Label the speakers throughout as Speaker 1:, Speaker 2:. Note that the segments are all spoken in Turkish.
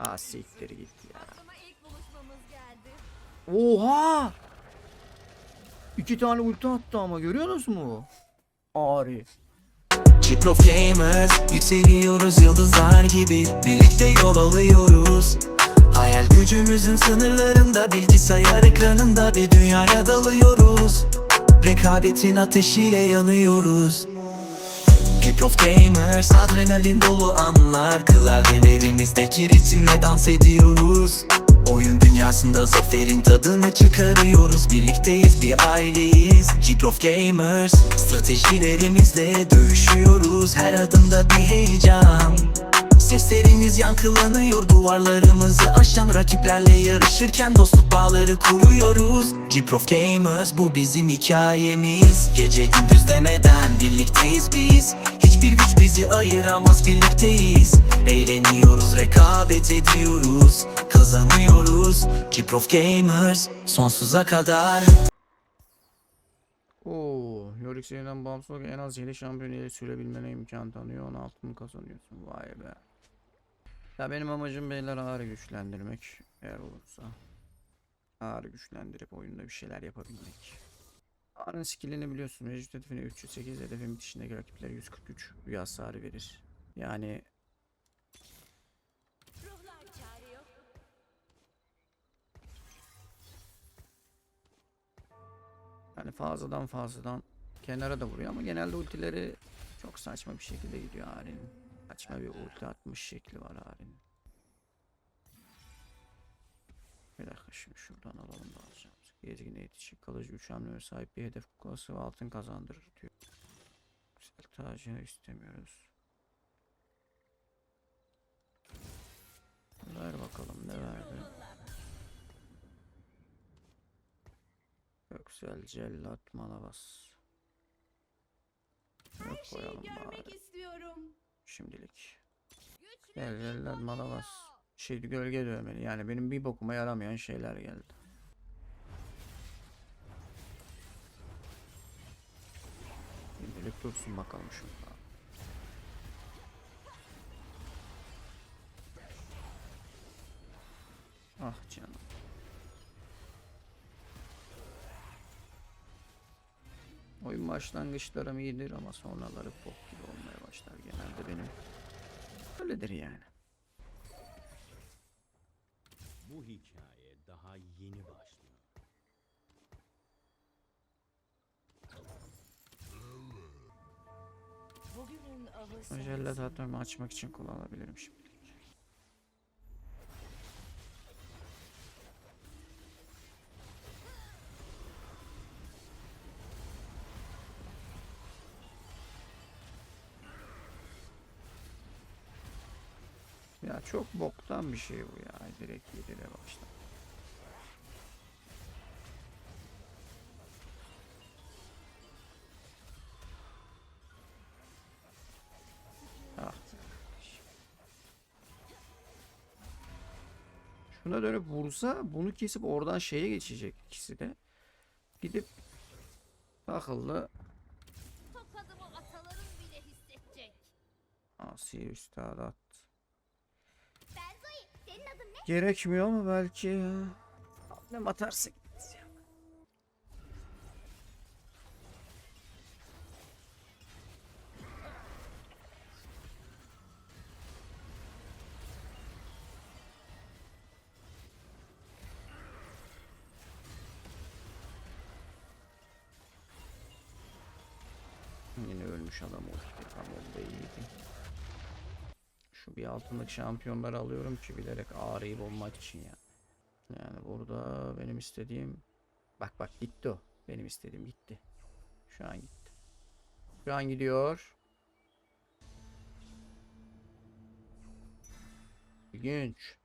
Speaker 1: Ah siktir git ya.
Speaker 2: Aklıma ilk buluşmamız geldi.
Speaker 1: Oha! İki tane ulti attı ama görüyorsunuz mu? Ari.
Speaker 3: Chip of Gamers Yükseliyoruz yıldızlar gibi Birlikte yol alıyoruz Hayal gücümüzün sınırlarında Bilgisayar ekranında bir dünyaya dalıyoruz Rekabetin ateşiyle yanıyoruz Chip of Gamers Adrenalin dolu anlar. Klavyelerimizde ritimle dans ediyoruz. Oyun dünyasında zaferin tadını çıkarıyoruz. Birlikteyiz bir aileyiz. Chip of Gamers Stratejilerimizle dövüşüyoruz. Her adımda bir heyecan. Seslerimiz yankılanıyor duvarlarımızı aşan rakiplerle yarışırken dostluk bağları kuruyoruz. Jeep of Gamers bu bizim hikayemiz. Gece gündüz demeden birlikteyiz biz Hiçbir güç bizi ayıramaz birlikteyiz Eğleniyoruz rekabet ediyoruz Kazanıyoruz Jeep of Gamers sonsuza kadar
Speaker 1: Oo, Yorick serinden bağımsız olarak en az 7 şampiyon ile sürebilmene imkan tanıyor. 16 mı kazanıyorsun? Vay be. Ya benim amacım beyler ağrı güçlendirmek. Eğer olursa. Ağrı güçlendirip oyunda bir şeyler yapabilmek. Ağrı'nın skillini biliyorsun. Mevcut hedefine 308, hedefin bitişindeki rakiplere 143 büyü hasarı verir. Yani. Yani fazladan fazladan kenara da vuruyor ama genelde ultileri çok saçma bir şekilde gidiyor Ari'nin. Saçma bir ulti atmış şekli var Ari'nin. Bir dakika şimdi şuradan alalım da. Gezgin eğitici kalıcı 3 hamleye sahip bir hedef kuklası ve altın kazandırır diyor. Güzel tacı istemiyoruz. Ver bakalım ne verdi. Göksel cellat malavas. Yok
Speaker 2: Her şeyi görmek
Speaker 1: bari
Speaker 2: istiyorum.
Speaker 1: şimdilik.
Speaker 2: Güçlü
Speaker 1: cellat malavas. Şey gölge dövmeli yani benim bir bokuma yaramayan şeyler geldi. Şimdilik dursun bakalım şurada. Ah canım. Oyun başlangıçlarım iyidir ama sonraları bok gibi olmaya başlar genelde benim. Öyledir yani.
Speaker 4: Bu hikaye daha yeni başlıyor.
Speaker 1: Cellat atmamı açmak için kullanabilirim şimdilik. Ya çok boktan bir şey bu ya. Direkt yedire başla. Şuna dönüp vursa bunu kesip oradan şeye geçecek ikisi de. Gidip akıllı
Speaker 2: Tokadımı atalarım bile hissedecek.
Speaker 1: asi üstadat.
Speaker 2: Benzoy senin adın ne?
Speaker 1: Gerekmiyor mu belki ya? Ne batarsın Altınlık şampiyonları alıyorum ki bilerek ağrıyı bulmak için ya. Yani burada benim istediğim bak bak gitti o. Benim istediğim gitti. Şu an gitti. Şu an gidiyor. İlginç.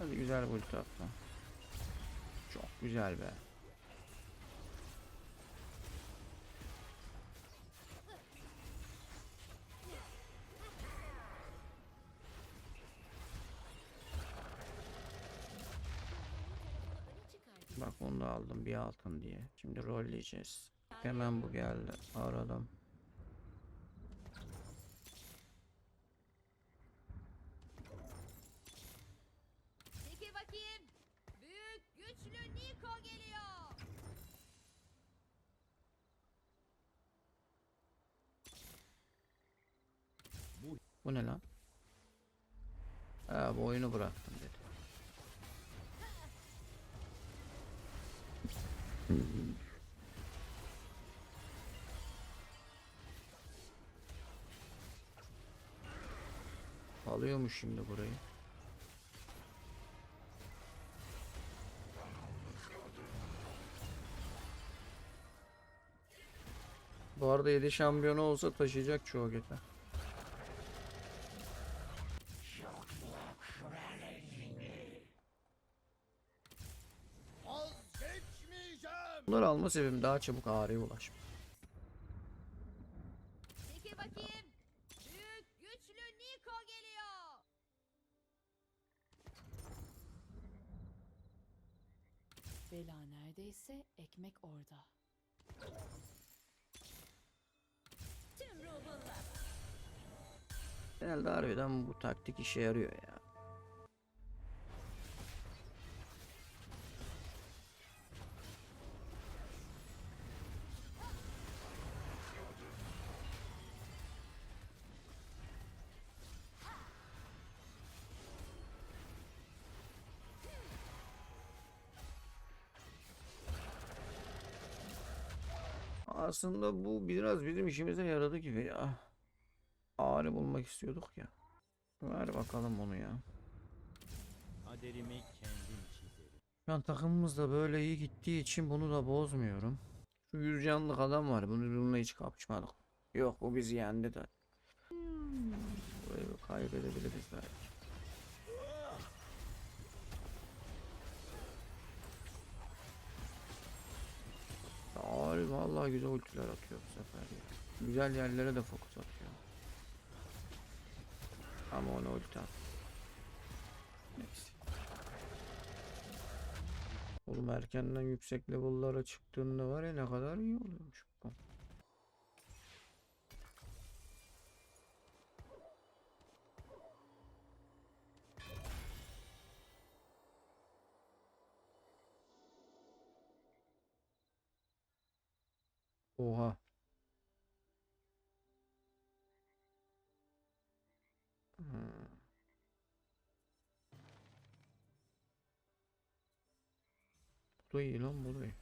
Speaker 1: Hadi güzel bir ulti attı. Çok güzel be. Bak onu da aldım bir altın diye. Şimdi rolleyeceğiz. Hemen bu geldi. Aradım. Bu ne lan? Ha bu oyunu bıraktım dedi. Alıyormuş şimdi burayı. Bu arada 7 şampiyonu olsa taşıyacak çoğu gete. Bunları alma sebebim daha çabuk ağrıya ulaşmak.
Speaker 2: Çekil bakayım. Büyük güçlü Niko geliyor.
Speaker 5: Bela neredeyse ekmek orada.
Speaker 2: Tüm ruhunla.
Speaker 1: Genelde harbiden bu taktik işe yarıyor ya. Aslında bu biraz bizim işimize yaradı gibi ya. Ağrı bulmak istiyorduk ya. Ver bakalım onu ya.
Speaker 4: Kaderimi kendim çizerim.
Speaker 1: Şu an takımımız da böyle iyi gittiği için bunu da bozmuyorum. Şu yüz canlık adam var. Bunu bununla hiç kapışmadık. Yok bu bizi yendi de. Burayı kaybedebiliriz belki. Ağrı vallahi güzel ultiler atıyor bu sefer ya. Güzel yerlere de fokus atıyor. Ama ona ulti at. Neyse. Oğlum erkenden yüksek level'lara çıktığında var ya ne kadar iyi oluyormuş Oha. Hmm. Bu da iyi lan bu da iyi.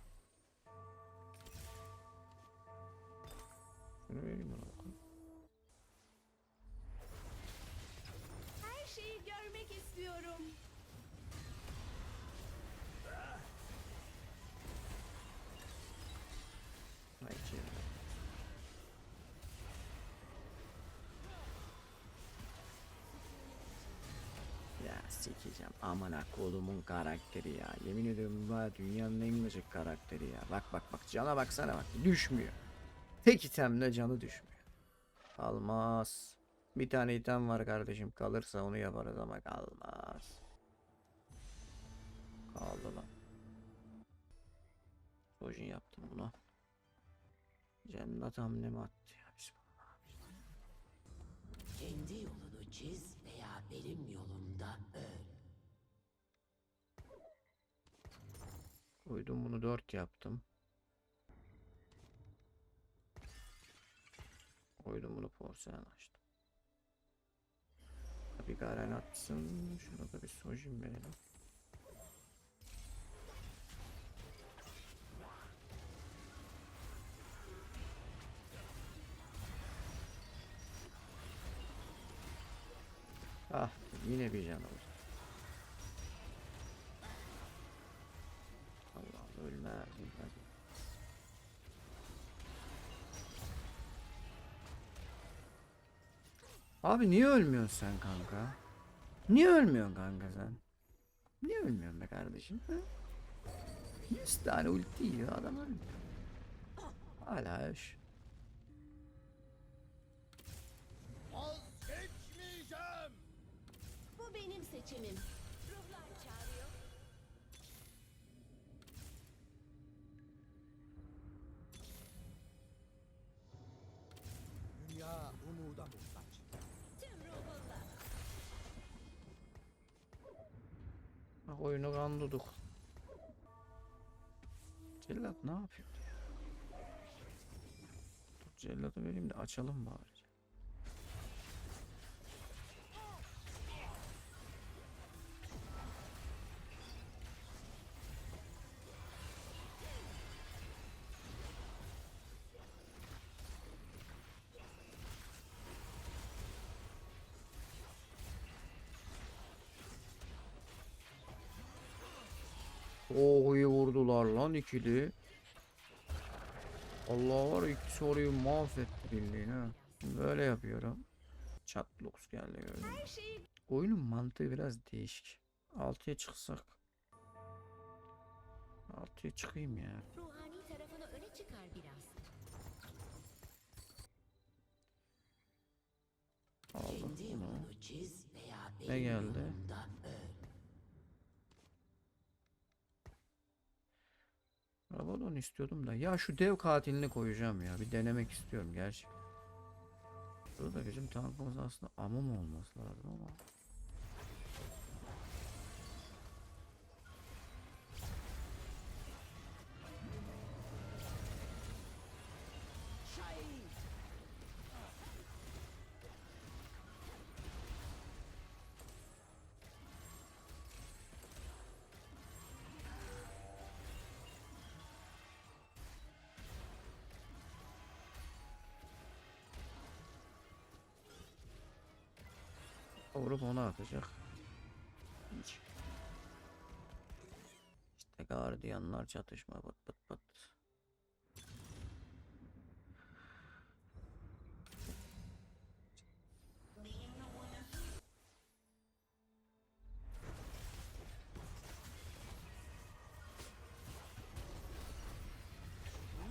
Speaker 1: Şunu vereyim bana sikeceğim amına kodumun karakteri ya. Yemin ediyorum bu dünyanın en gıcık karakteri ya. Bak bak bak cana baksana bak düşmüyor. Tek itemle canı düşmüyor. Kalmaz. Bir tane item var kardeşim kalırsa onu yaparız ama kalmaz. Kaldı lan. Sojin yaptım bunu. Cennet hamlemi attı ya. Bismillah.
Speaker 6: Kendi yolunu çiz veya benim yolumda
Speaker 1: Koydum bunu 4 yaptım. Koydum bunu porselen açtım. Bir garen atsın. Şuna da bir sojin verelim. Ah yine bir can oldu. Allah ölme ölmez. Abi niye ölmüyorsun sen kanka? Niye ölmüyorsun kanka sen? Niye ölmüyorsun be kardeşim? Ha? 100 tane ulti yiyor adam ölmüyor. Hala.
Speaker 2: Bu benim seçimim.
Speaker 1: Oyunu kandırdık. Cellat ne yapıyor? Dur cellatı vereyim de açalım bari. Oh iyi vurdular lan ikili. Allah var ikisi orayı mahvetti bildiğin ha. Böyle yapıyorum. Chatbox geldi gördüm. Oyunun mantığı biraz değişik. 6'ya çıksak. 6'ya çıkayım ya.
Speaker 2: Ruhani tarafını öne çıkar biraz.
Speaker 1: Aldım bunu. Ne geldi?
Speaker 6: yolumda öl.
Speaker 1: Rabadon istiyordum da. Ya şu dev katilini koyacağım ya. Bir denemek istiyorum gerçekten. Burada bizim tankımız aslında amam olması lazım ama. Vurup ona atacak. İşte gardiyanlar çatışma pıt.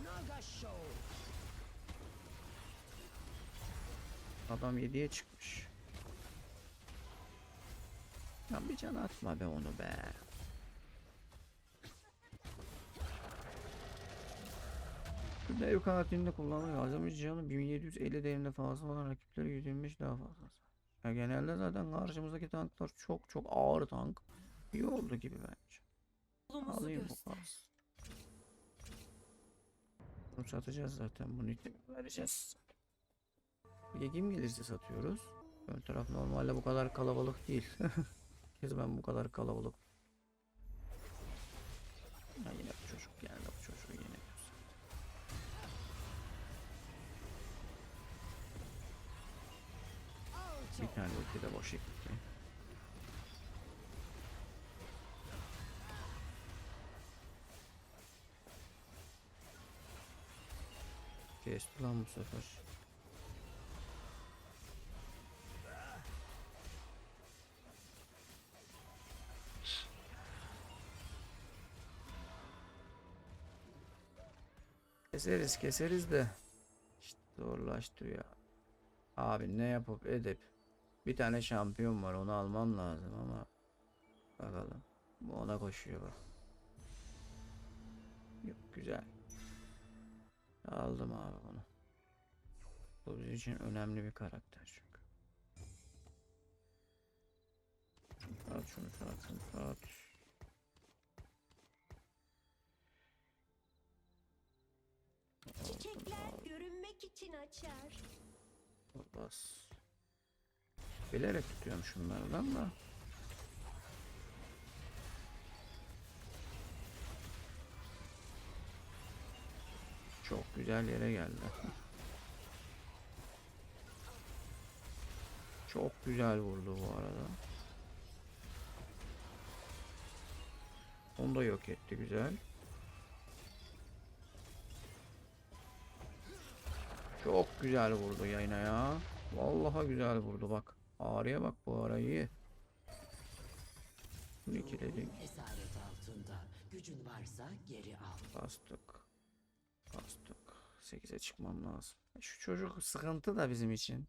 Speaker 6: Naga Show.
Speaker 1: Adam 7'ye çıkmış. Ya bir can atma be onu be. Bu dev katilini kullanmak lazım. Canı 1750 değerinde fazla olan rakipleri 125 daha fazla. Ya genelde zaten karşımızdaki tanklar çok çok ağır tank. İyi oldu gibi bence.
Speaker 5: yolumuzu
Speaker 1: Alayım bu kalsın. Bunu satacağız zaten. Bunu itemi vereceğiz. Kim gelirse satıyoruz. Ön taraf normalde bu kadar kalabalık değil. Kez ben bu kadar kalabalık. Ha yine bu çocuk geldi bu çocuğu yine. Bir tane ulti de boş gitti. Kesti lan bu sefer. Keseriz keseriz de işte zorlaştırıyor. Abi ne yapıp edip bir tane şampiyon var onu almam lazım ama bakalım. Bu ona koşuyor bak. Yok güzel. Aldım abi bunu. Bu bizim için önemli bir karakter çünkü. At şunu at şunu at.
Speaker 5: Görünmek için açar.
Speaker 1: Bas. Bilerek tutuyorum şunlardan da. Çok güzel yere geldi. Çok güzel vurdu bu arada. Onu da yok etti güzel. Çok güzel vurdu yayına ya. Vallahi güzel vurdu bak. Ağrıya bak bu ara iyi. Bunu ikiledik.
Speaker 6: Esaret altında. Gücün varsa geri al.
Speaker 1: Bastık. Bastık. 8'e çıkmam lazım. Şu çocuk sıkıntı da bizim için.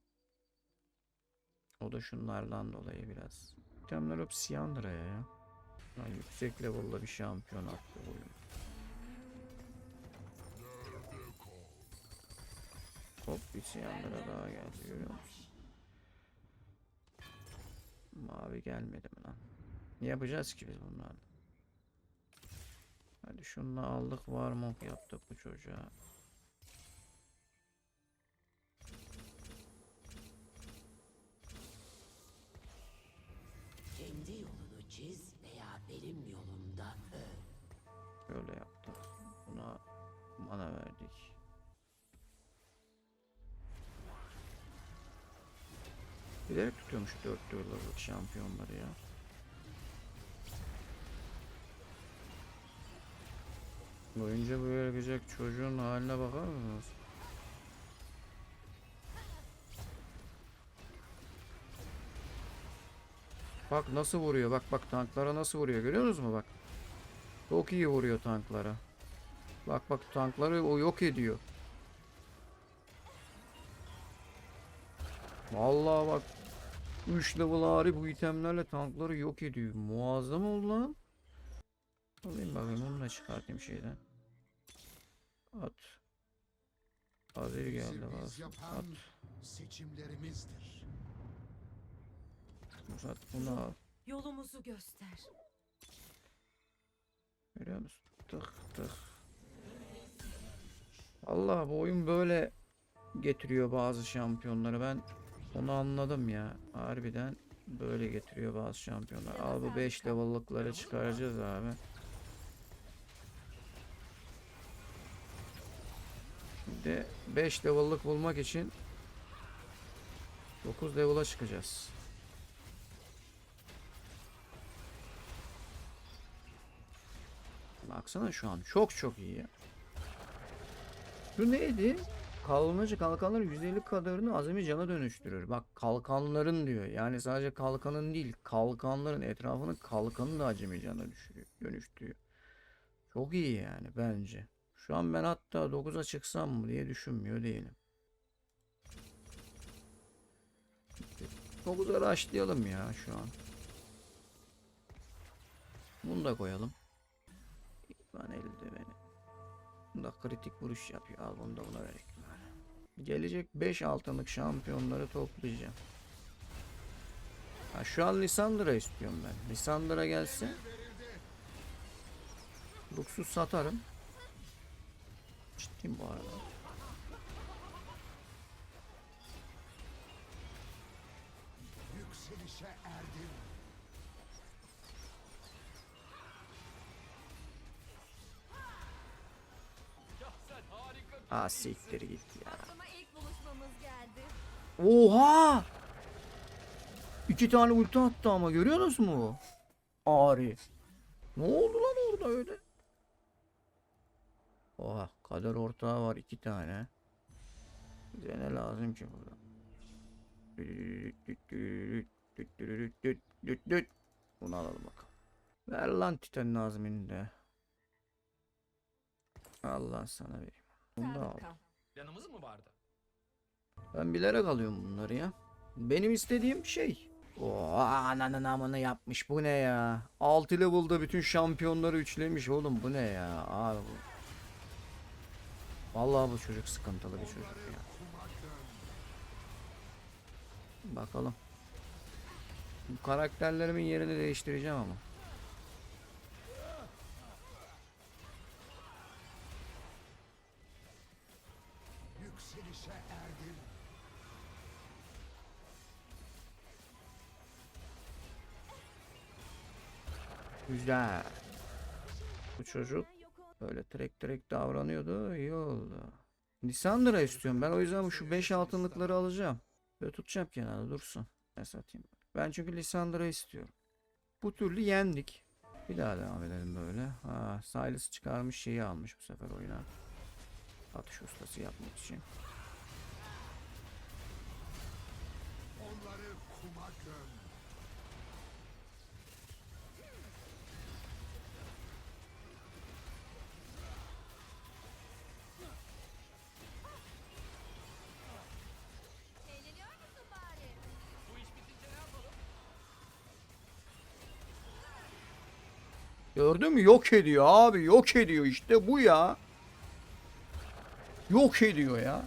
Speaker 1: O da şunlardan dolayı biraz. İtemler hep ya. Lan yüksek level'da bir şampiyon attı oyun. Hop bir yanlara daha geldi görüyor musun? Mavi gelmedi mi lan? Ne yapacağız ki biz bunlarla? Hadi şunla aldık var mı yaptık bu çocuğa.
Speaker 6: Kendi yolunu çiz veya benim yolumda öl.
Speaker 1: Böyle yap. Bilerek tutuyormuş 4 yıllık şampiyonları ya. Boyunca böyle yapacak çocuğun haline bakar mısınız? Bak nasıl vuruyor bak bak tanklara nasıl vuruyor görüyor musunuz mu bak. Çok iyi vuruyor tanklara. Bak bak tankları o yok ediyor. Vallahi bak 3 level ari bu itemlerle tankları yok ediyor. Muazzam oldu lan. Alayım bakayım onu da çıkartayım şeyden. At. Adil geldi bas. At.
Speaker 7: seçimlerimizdir.
Speaker 1: Uzat bunu al.
Speaker 5: Yolumuzu göster.
Speaker 1: Görüyor musun? Tık tık. Allah bu oyun böyle getiriyor bazı şampiyonları. Ben onu anladım ya. Harbiden böyle getiriyor bazı şampiyonlar. Al bu 5 level'lıkları çıkaracağız abi. Şimdi 5 level'lık bulmak için 9 level'a çıkacağız. Baksana şu an çok çok iyi ya. Bu neydi? Kalınıcı kalkanların %50 kadarını azami cana dönüştürür. Bak kalkanların diyor. Yani sadece kalkanın değil, kalkanların etrafının kalkanı da acemi cana düşürüyor, dönüştürüyor. Çok iyi yani bence. Şu an ben hatta 9'a çıksam mı diye düşünmüyor değilim. 9'a başlayalım ya şu an. Bunu da koyalım. Lan eldiveni. Bunda kritik vuruş yapıyor. Al bunu da buna verelim. Gelecek 5 altınlık şampiyonları toplayacağım. Ha, şu an Lissandra istiyorum ben. Lissandra gelse Luxus satarım. Ciddiyim bu arada.
Speaker 7: Yükselişe erdim.
Speaker 1: Ah siktir git ya. Oha! İki tane ulti attı ama görüyorsunuz mu? Ari. Ne oldu lan orada öyle? Oha kader ortağı var iki tane. Bize ne lazım ki burada? Bunu alalım bakalım. Ver lan Titan Nazmi'ni de. Allah sana vereyim. Bunu da al.
Speaker 8: Yanımız mı vardı?
Speaker 1: Ben bilerek alıyorum bunları ya. Benim istediğim şey. Oo, ananın amını yapmış. Bu ne ya? 6 level'da bütün şampiyonları üçlemiş oğlum. Bu ne ya? Abi bu. Vallahi bu çocuk sıkıntılı bir çocuk ya. Bakalım. Bu karakterlerimin yerini değiştireceğim ama. Güzel. Bu çocuk böyle trek trek davranıyordu. iyi oldu. Lisandra istiyorum. Ben o yüzden şu 5 altınlıkları alacağım. Böyle tutacağım kenarda dursun. Ne satayım. Ben çünkü Lisandra istiyorum. Bu türlü yendik. Bir daha devam edelim böyle. Ha, Silas çıkarmış şeyi almış bu sefer oyuna. Atış ustası yapmak için. Gördün mü? Yok ediyor abi. Yok ediyor işte bu ya. Yok ediyor ya.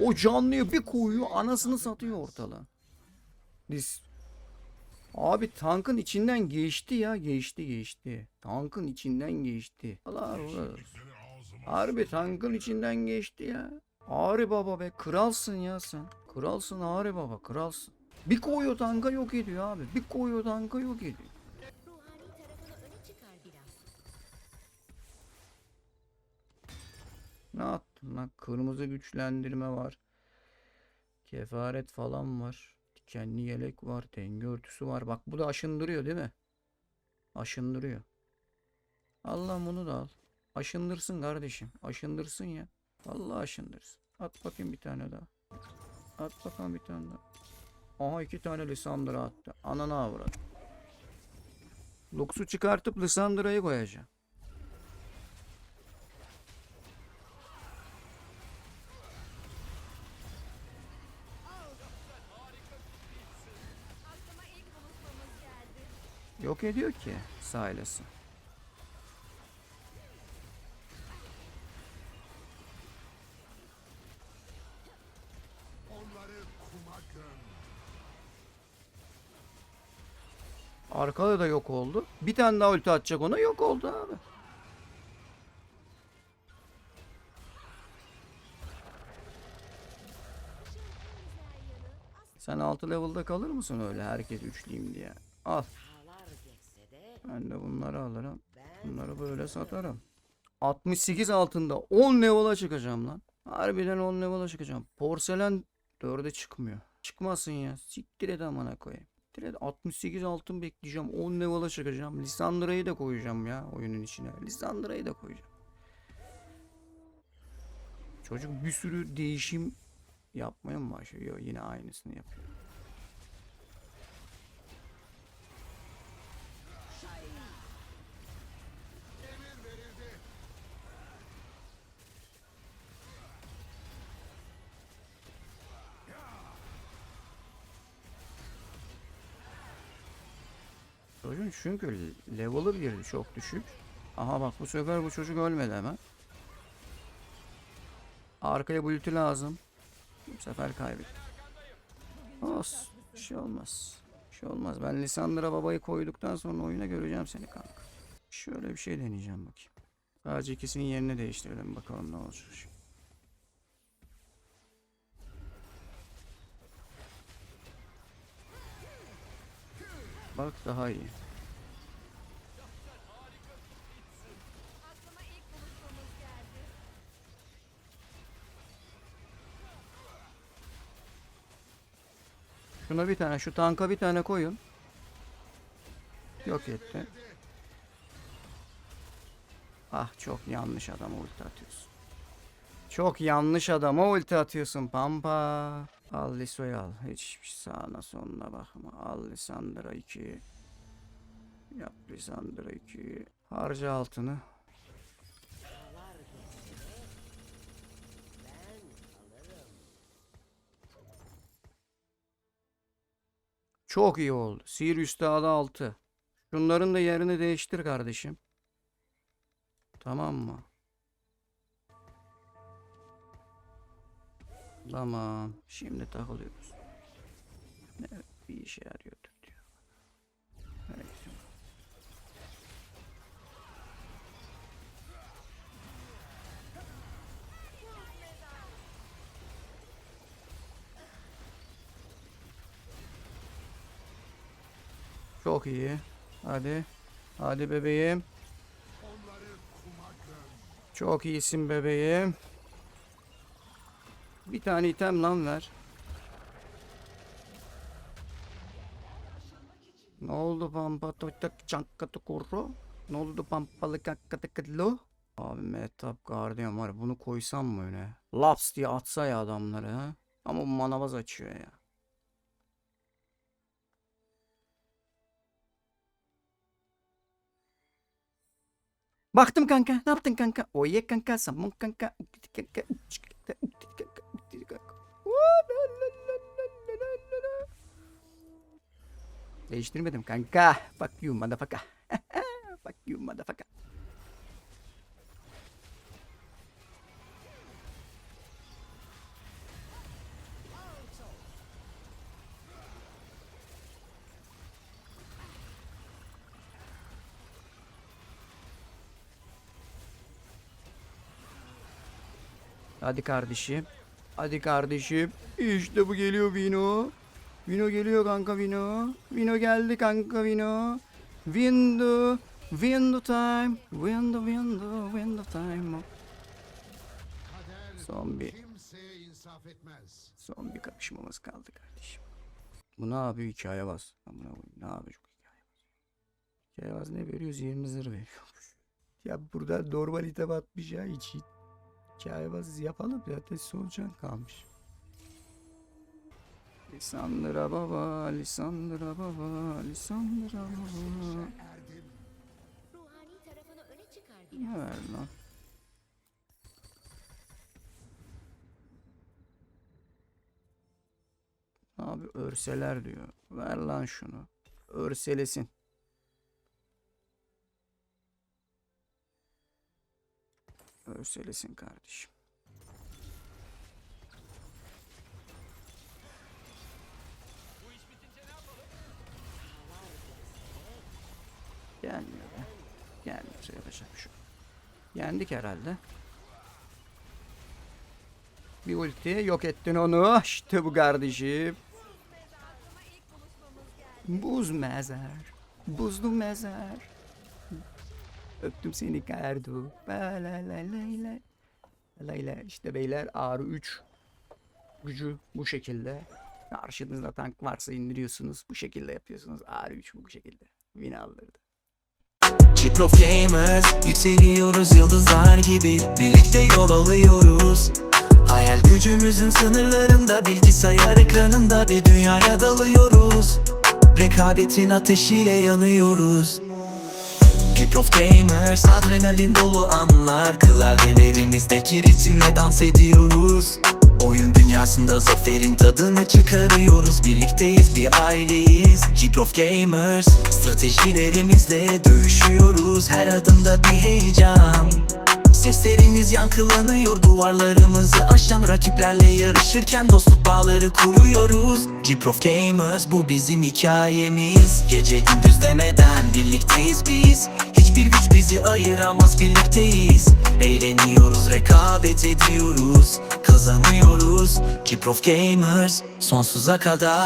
Speaker 1: O canlıyı bir koyuyor anasını satıyor ortalığı. Biz Abi tankın içinden geçti ya. Geçti geçti. Tankın içinden geçti. Allah Allah. Harbi tankın içinden geçti ya. Ağrı baba be kralsın ya sen. Kralsın Ağrı baba kralsın. Bir koyuyor tanka yok ediyor abi. Bir koyuyor tanka yok ediyor. Ne attın lan? Kırmızı güçlendirme var. Kefaret falan var. Dikenli yelek var. Denge örtüsü var. Bak bu da aşındırıyor değil mi? Aşındırıyor. Allah bunu da al. Aşındırsın kardeşim. Aşındırsın ya. Allah aşındırsın. At bakayım bir tane daha. At bakalım bir tane daha. Aha iki tane Lissandra attı. Anana avradı. Lux'u çıkartıp Lissandra'yı koyacağım. Yok ediyor ki Silas'ı. Arkada da yok oldu. Bir tane daha ulti atacak ona yok oldu abi. Sen 6 level'da kalır mısın öyle herkes üçleyeyim diye? Al. Ben de bunları alırım. Bunları böyle satarım. 68 altında 10 level'a çıkacağım lan. Harbiden 10 level'a çıkacağım. Porselen 4'e çıkmıyor. Çıkmasın ya. Siktir et amına koyayım. Et. 68 altın bekleyeceğim. 10 level'a çıkacağım. Lisandra'yı da koyacağım ya oyunun içine. Lisandra'yı da koyacağım. Çocuk bir sürü değişim yapmaya mı başlıyor? Yine aynısını yapıyor. Çünkü level'ı bir çok düşük. Aha bak bu sefer bu çocuk ölmedi hemen. Arkaya ulti lazım. Bu sefer kaybettim. Olsun. Bir şey olmaz. Bir şey olmaz. Ben Lisandra babayı koyduktan sonra oyuna göreceğim seni kanka. Şöyle bir şey deneyeceğim bakayım. Sadece ikisinin yerini değiştirelim bakalım ne olacak. Bak daha iyi. Şuna bir tane, şu tanka bir tane koyun. Yok etti. Ah çok yanlış adama ulti atıyorsun. Çok yanlış adama ulti atıyorsun Pampa. Al Liso'yu al. Hiç sağına sonuna bakma. Al Lisandra 2. Yap Lisandra 2. Harca altını.
Speaker 6: dağlar geçse de ben kalırım.
Speaker 1: Çok iyi oldu. Sirius Dağı'da 6. Şunların da yerini değiştir kardeşim. Tamam mı? Tamam. Şimdi takılıyoruz. Evet, bir işe yarıyordur diyor. Evet. Çok iyi. Hadi. Hadi bebeğim. Çok iyisin bebeğim. Bir tane item lan ver. Ne oldu pampa totak çankatı kuru? Ne oldu pampalı kakkatı kıdlı? Abi Metap Guardian var bunu koysam mı öne? Laps diye atsa ya adamları ha. Ama bu manavaz açıyor ya. Baktım kanka. Ne yaptın kanka? Oye kanka. Samon kanka. Uktik kanka. Uktik kanka. Uktik kanka. Uktik kanka. Değiştirmedim kanka. Fuck you motherfucker. Fuck you motherfucker. Hadi kardeşim. Hadi kardeşim. İşte bu geliyor Vino. Vino geliyor kanka Vino. Vino geldi kanka Vino. Window. Window time. Window window window time. Son bir son bir kapışmamız kaldı kardeşim. Bu ne yapıyor hikaye bas. Amına koyayım ne yapıyor çok hikaye bas. Hikaye bas ne veriyoruz 20 zırh veriyormuş. Ya burada normalite batmış ya hiç bas yapalım zaten solucan kalmış. Lisandra baba, Lisandra baba, Lisandra baba. Ne ver lan? Abi örseler diyor. Ver lan şunu. Örselesin. Örselesin kardeşim. Gelmiyor be. Gelmiyorsa yapacak bir şey. Yendik herhalde. Bir ulti yok ettin onu. İşte bu kardeşim. Buz mezar. Buzlu mezar. Öptüm seni Kardo. La la la la la. La la işte beyler ağrı 3 gücü bu şekilde. Karşınızda tank varsa indiriyorsunuz. Bu şekilde yapıyorsunuz. Ağrı 3 bu şekilde. Win aldırdı.
Speaker 3: Chiprof Gamers Yükseliyoruz yıldızlar gibi Birlikte yol alıyoruz Hayal gücümüzün sınırlarında Bilgisayar ekranında bir dünyaya dalıyoruz Rekabetin ateşiyle yanıyoruz Chiprof Gamers Adrenalin dolu anlar. Klavyelerimizde ritimle dans ediyoruz. Oyun dünyasında zaferin tadını çıkarıyoruz. Birlikteyiz bir aileyiz. Chiprof Gamers Stratejilerimizle dövüşüyoruz. Her adımda bir heyecan. Seslerimiz yankılanıyor duvarlarımızı aşan rakiplerle yarışırken dostluk bağları kuruyoruz. Ciprof Gamers bu bizim hikayemiz. Gece gündüz demeden birlikteyiz biz Hiçbir güç bizi ayıramaz birlikteyiz. Eğleniyoruz rekabet ediyoruz Kazanıyoruz. Ciprof Gamers sonsuza kadar